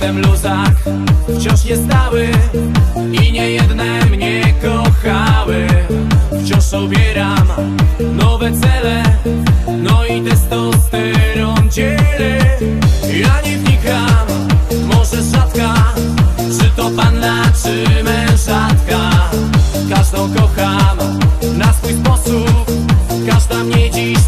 jestem luzak Wciąż niestały I nie jedne mnie kochały. Wciąż obieram nowe cele No i testosteron dzielę. Ja nie wnikam, może rzadka Czy to panna, czy mężatka? Każdą kocham na swój sposób Każda mnie dziś